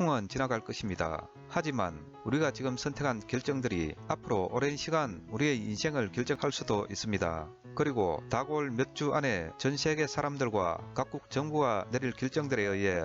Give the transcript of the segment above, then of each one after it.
태풍은 지나갈 것입니다. 하지만 우리가 지금 선택한 결정들이 앞으로 오랜 시간 우리의 인생을 결정할 수도 있습니다. 그리고 다가올 몇주 안에 전 세계 사람들과 각국 정부가 내릴 결정들에 의해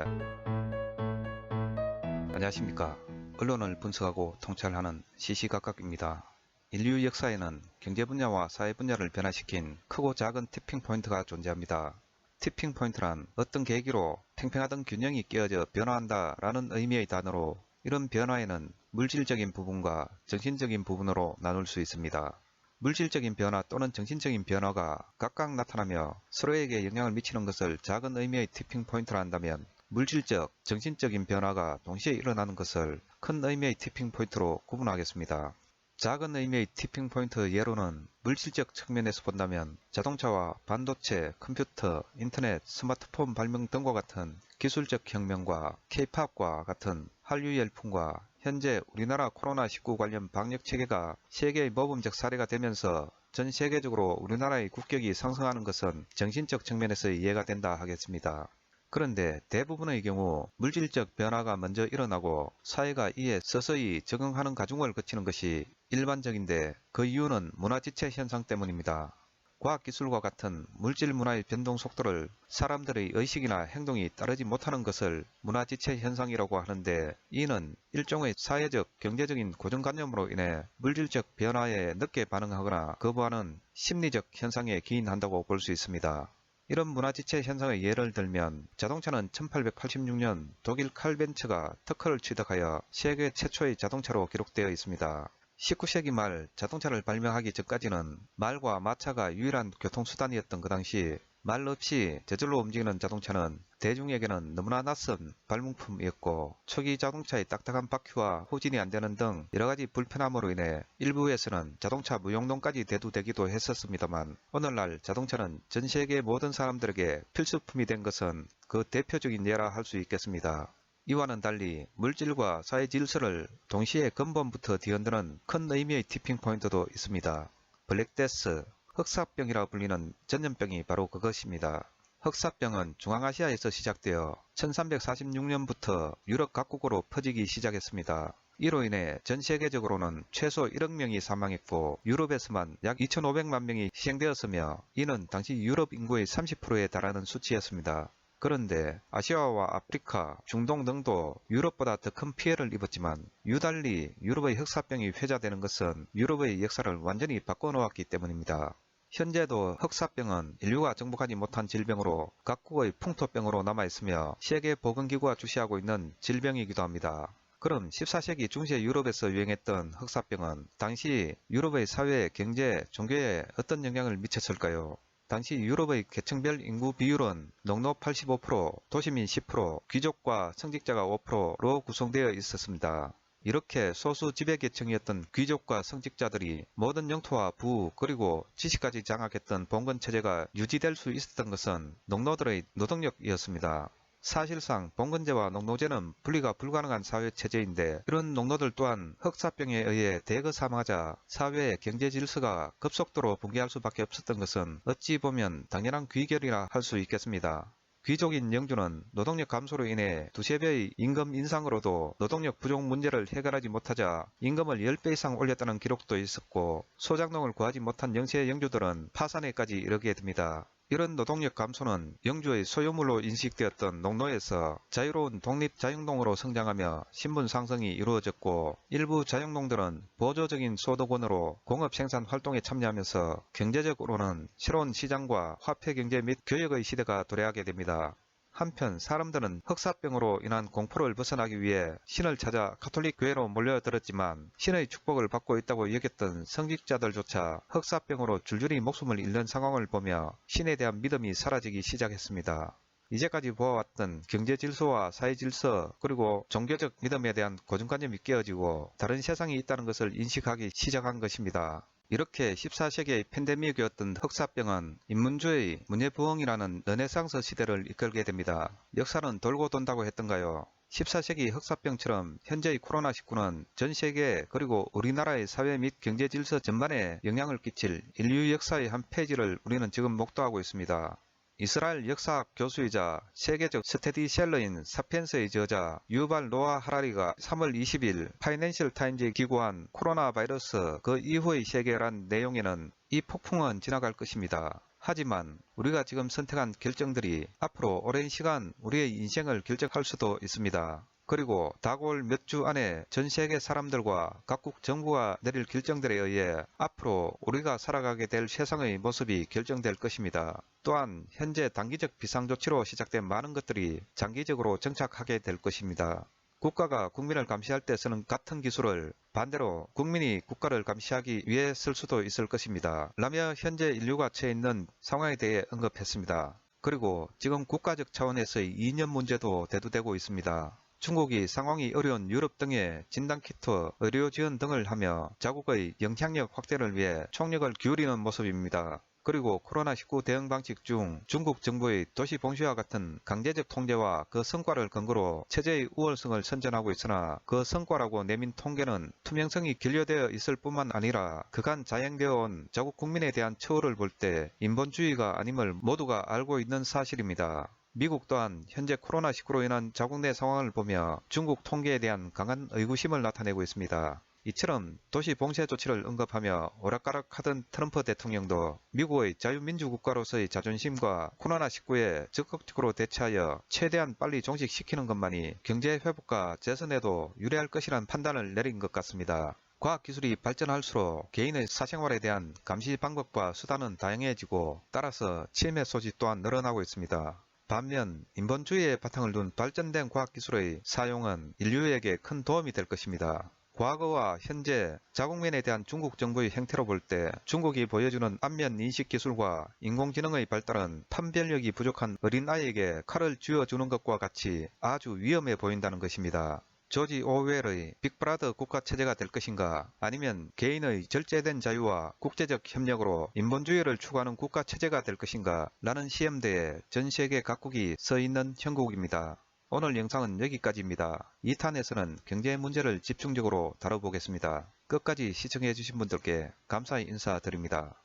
안녕하십니까. 언론을 분석하고 통찰하는 시시각각입니다. 인류 역사에는 경제 분야와 사회 분야를 변화시킨 크고 작은 티핑 포인트가 존재합니다. 티핑 포인트란 어떤 계기로 팽팽하던 균형이 깨어져 변화한다 라는 의미의 단어로 이런 변화에는 물질적인 부분과 정신적인 부분으로 나눌 수 있습니다. 물질적인 변화 또는 정신적인 변화가 각각 나타나며 서로에게 영향을 미치는 것을 작은 의미의 티핑 포인트라 한다면 물질적, 정신적인 변화가 동시에 일어나는 것을 큰 의미의 티핑 포인트로 구분하겠습니다. 작은 의미의 티핑 포인트 예로는 물질적 측면에서 본다면 자동차와 반도체, 컴퓨터, 인터넷, 스마트폰 발명 등과 같은 기술적 혁명과 K-팝과 같은 한류 열풍과 현재 우리나라 코로나19 관련 방역 체계가 세계의 모범적 사례가 되면서 전 세계적으로 우리나라의 국격이 상승하는 것은 정신적 측면에서 이해가 된다 하겠습니다. 그런데 대부분의 경우 물질적 변화가 먼저 일어나고 사회가 이에 서서히 적응하는 과정을 거치는 것이 일반적인데 그 이유는 문화지체 현상 때문입니다. 과학기술과 같은 물질 문화의 변동 속도를 사람들의 의식이나 행동이 따르지 못하는 것을 문화지체 현상이라고 하는데 이는 일종의 사회적, 경제적인 고정관념으로 인해 물질적 변화에 늦게 반응하거나 거부하는 심리적 현상에 기인한다고 볼 수 있습니다. 이런 문화지체 현상의 예를 들면 자동차는 1886년 독일 칼벤츠가 특허를 취득하여 세계 최초의 자동차로 기록되어 있습니다. 19세기 말 자동차를 발명하기 전까지는 말과 마차가 유일한 교통수단이었던 그 당시 말 없이 저절로 움직이는 자동차는 대중에게는 너무나 낯선 발명품이었고 초기 자동차의 딱딱한 바퀴와 후진이 안되는 등 여러가지 불편함으로 인해 일부에서는 자동차 무용론까지 대두되기도 했었습니다만 오늘날 자동차는 전 세계 모든 사람들에게 필수품이 된 것은 그 대표적인 예라 할 수 있겠습니다. 이와는 달리 물질과 사회 질서를 동시에 근본부터 뒤흔드는 큰 의미의 티핑 포인트도 있습니다. 블랙데스, 흑사병이라 불리는 전염병이 바로 그것입니다. 흑사병은 중앙아시아에서 시작되어 1346년부터 유럽 각국으로 퍼지기 시작했습니다. 이로 인해 전 세계적으로는 최소 1억 명이 사망했고 유럽에서만 약 2,500만 명이 희생되었으며 이는 당시 유럽 인구의 30%에 달하는 수치였습니다. 그런데 아시아와 아프리카, 중동 등도 유럽보다 더 큰 피해를 입었지만 유달리 유럽의 흑사병이 회자되는 것은 유럽의 역사를 완전히 바꿔놓았기 때문입니다. 현재도 흑사병은 인류가 정복하지 못한 질병으로 각국의 풍토병으로 남아있으며 세계보건기구가 주시하고 있는 질병이기도 합니다. 그럼 14세기 중세 유럽에서 유행했던 흑사병은 당시 유럽의 사회, 경제, 종교에 어떤 영향을 미쳤을까요? 당시 유럽의 계층별 인구 비율은 농노 85%, 도시민 10%, 귀족과 성직자가 5%로 구성되어 있었습니다. 이렇게 소수 지배계층이었던 귀족과 성직자들이 모든 영토와 부 그리고 지식까지 장악했던 봉건 체제가 유지될 수 있었던 것은 농노들의 노동력이었습니다. 사실상 봉건제와 농노제는 분리가 불가능한 사회체제인데 이런 농노들 또한 흑사병에 의해 대거 사망하자 사회의 경제 질서가 급속도로 붕괴할 수밖에 없었던 것은 어찌 보면 당연한 귀결이라 할 수 있겠습니다. 귀족인 영주는 노동력 감소로 인해 두세 배의 임금 인상으로도 노동력 부족 문제를 해결하지 못하자 임금을 10배 이상 올렸다는 기록도 있었고 소작농을 구하지 못한 영세 영주들은 파산에까지 이르게 됩니다. 이런 노동력 감소는 영주의 소유물로 인식되었던 농노에서 자유로운 독립 자영농으로 성장하며 신분 상승이 이루어졌고 일부 자영농들은 보조적인 소득원으로 공업 생산 활동에 참여하면서 경제적으로는 새로운 시장과 화폐 경제 및 교역의 시대가 도래하게 됩니다. 한편 사람들은 흑사병으로 인한 공포를 벗어나기 위해 신을 찾아 가톨릭 교회로 몰려들었지만 신의 축복을 받고 있다고 여겼던 성직자들조차 흑사병으로 줄줄이 목숨을 잃는 상황을 보며 신에 대한 믿음이 사라지기 시작했습니다. 이제까지 보아왔던 경제 질서와 사회 질서 그리고 종교적 믿음에 대한 고정관념이 깨어지고 다른 세상이 있다는 것을 인식하기 시작한 것입니다. 이렇게 14세기의 팬데믹이었던 흑사병은 인문주의, 문예부흥이라는 르네상스 시대를 이끌게 됩니다. 역사는 돌고 돈다고 했던가요? 14세기 흑사병처럼 현재의 코로나19는 전 세계 그리고 우리나라의 사회 및 경제 질서 전반에 영향을 끼칠 인류 역사의 한 페이지를 우리는 지금 목도하고 있습니다. 이스라엘 역사학 교수이자 세계적 스테디셀러인 사피엔스의 저자 유발 노아 하라리가 3월 20일 파이낸셜 타임즈에 기고한 코로나 바이러스 그 이후의 세계란 내용에는 이 폭풍은 지나갈 것입니다. 하지만 우리가 지금 선택한 결정들이 앞으로 오랜 시간 우리의 인생을 결정할 수도 있습니다. 그리고 다가올 몇주 안에 전 세계 사람들과 각국 정부가 내릴 결정들에 의해 앞으로 우리가 살아가게 될 세상의 모습이 결정될 것입니다. 또한 현재 단기적 비상조치로 시작된 많은 것들이 장기적으로 정착하게 될 것입니다. 국가가 국민을 감시할 때 쓰는 같은 기술을 반대로 국민이 국가를 감시하기 위해 쓸 수도 있을 것입니다. 라며 현재 인류가 처해 있는 상황에 대해 언급했습니다. 그리고 지금 국가적 차원에서의 이념 문제도 대두되고 있습니다. 중국이 상황이 어려운 유럽 등에 진단키트, 의료 지원 등을 하며 자국의 영향력 확대를 위해 총력을 기울이는 모습입니다. 그리고 코로나19 대응 방식 중 중국 정부의 도시 봉쇄와 같은 강제적 통제와 그 성과를 근거로 체제의 우월성을 선전하고 있으나 그 성과라고 내민 통계는 투명성이 결여되어 있을 뿐만 아니라 그간 자행되어 온 자국 국민에 대한 처우를 볼 때 인본주의가 아님을 모두가 알고 있는 사실입니다. 미국 또한 현재 코로나19로 인한 자국 내 상황을 보며 중국 통계에 대한 강한 의구심을 나타내고 있습니다. 이처럼 도시 봉쇄 조치를 언급하며 오락가락하던 트럼프 대통령도 미국의 자유민주국가로서의 자존심과 코로나19에 적극적으로 대처하여 최대한 빨리 종식시키는 것만이 경제 회복과 재선에도 유리할 것이란 판단을 내린 것 같습니다. 과학기술이 발전할수록 개인의 사생활에 대한 감시 방법과 수단은 다양해지고 따라서 침해 소지 또한 늘어나고 있습니다. 반면 인본주의의 바탕을 둔 발전된 과학기술의 사용은 인류에게 큰 도움이 될 것입니다. 과거와 현재 자국민에 대한 중국 정부의 행태로 볼 때 중국이 보여주는 안면 인식 기술과 인공지능의 발달은 판별력이 부족한 어린아이에게 칼을 쥐어주는 것과 같이 아주 위험해 보인다는 것입니다. 조지 오웰의 빅브라더 국가 체제가 될 것인가 아니면 개인의 절제된 자유와 국제적 협력으로 인본주의를 추구하는 국가 체제가 될 것인가 라는 시험대에 전 세계 각국이 서 있는 형국입니다. 오늘 영상은 여기까지입니다. 2탄에서는 경제 문제를 집중적으로 다뤄보겠습니다. 끝까지 시청해주신 분들께 감사의 인사드립니다.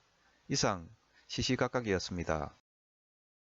이상 시시각각이었습니다.